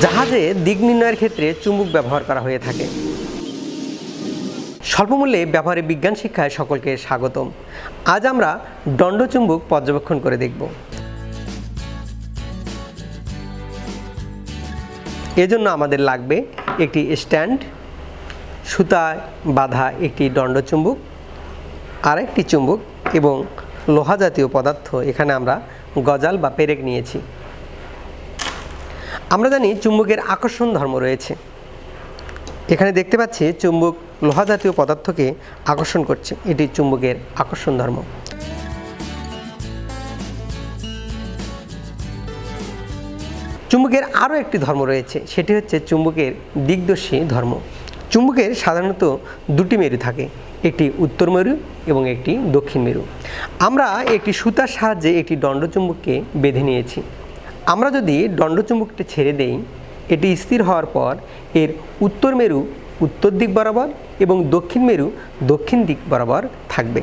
জাহাজে দিক নির্ণয়ের ক্ষেত্রে চুম্বক ব্যবহার করা হয়ে থাকে। স্বল্পমূল্যে ব্যবহারে বিজ্ঞান শিক্ষায় সকলকে স্বাগতম। আজ আমরা দণ্ডচুম্বক পর্যবেক্ষণ করে দেখব। এজন্য আমাদের লাগবে একটি স্ট্যান্ড সুতায় বাঁধা একটি দণ্ডচুম্বক আর একটি চুম্বক এবং লোহা জাতীয় পদার্থ। এখানে আমরা গজাল বা পেরেক নিয়েছি। আমরা জানি চুম্বকের আকর্ষণ ধর্ম রয়েছে। এখানে দেখতে পাচ্ছি চুম্বক লোহা জাতীয় পদার্থকে আকর্ষণ করছে। এটি চুম্বকের আকর্ষণ ধর্ম। চুম্বকের আরও একটি ধর্ম রয়েছে, সেটি হচ্ছে চুম্বকের দিগদর্শী ধর্ম। চুম্বকের সাধারণত দুটি মেরু থাকে, একটি উত্তর মেরু এবং একটি দক্ষিণ মেরু। আমরা একটি সুতার সাহায্যে একটি দণ্ডচুম্বককে বেঁধে নিয়েছি। আমরা যদি দণ্ডচুম্বকটি ছেড়ে দেই, এটি স্থির হওয়ার পর এর উত্তর মেরু উত্তর দিক বরাবর এবং দক্ষিণ মেরু দক্ষিণ দিক বরাবর থাকবে।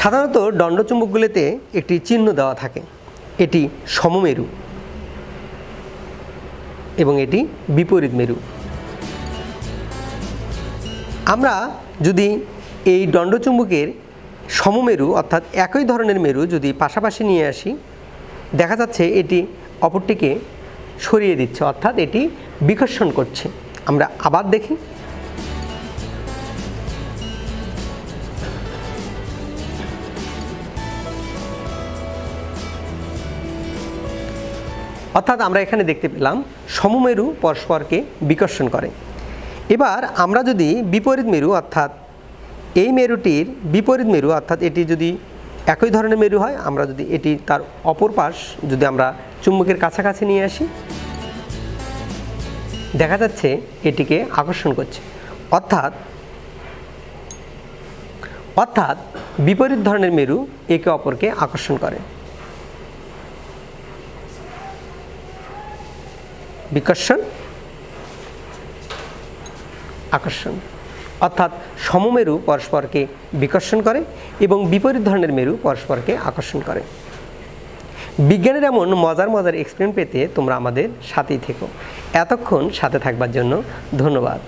সাধারণত দণ্ডচুম্বকগুলিতে একটি চিহ্ন দেওয়া থাকে। এটি সমমেরু এবং এটি বিপরীত মেরু। আমরা যদি এই দণ্ডচুম্বকের সমমেরু, অর্থাৎ একই ধরনের মেরু যদি পাশাপাশি নিয়ে আসি, দেখা যাচ্ছে এটি অপরটিকে সরিয়ে দিচ্ছে, অর্থাৎ এটি বিকর্ষণ করছে। আমরা আবার দেখি। অর্থাৎ আমরা এখানে দেখতে পেলাম সমমেরু পরস্পরকে বিকর্ষণ করে। এবার আমরা যদি বিপরীত মেরু, অর্থাৎ এই মেরুটির বিপরীত মেরু, অর্থাৎ এটি যদি একই ধরনের মেরু হয়, আমরা যদি এটি তার অপর পাশ যদি আমরা চুম্বকের কাছাকাছি নিয়ে আসি, দেখা যাচ্ছে এটিকে আকর্ষণ করছে। অর্থাৎ অর্থাৎ বিপরীত ধরনের মেরু একে অপরকে আকর্ষণ করে। বিকর্ষণ, আকর্ষণ। অর্থাৎ সমমেরু পরস্পরকে বিকর্ষণ করে এবং বিপরীত ধরনের মেরু পরস্পরকে আকর্ষণ করে। বিজ্ঞানের এমন মজার মজার এক্সপেরিমেন্ট পেতে তোমরা আমাদের সাথেই থেকো। এতক্ষণ সাথে থাকবার জন্য ধন্যবাদ।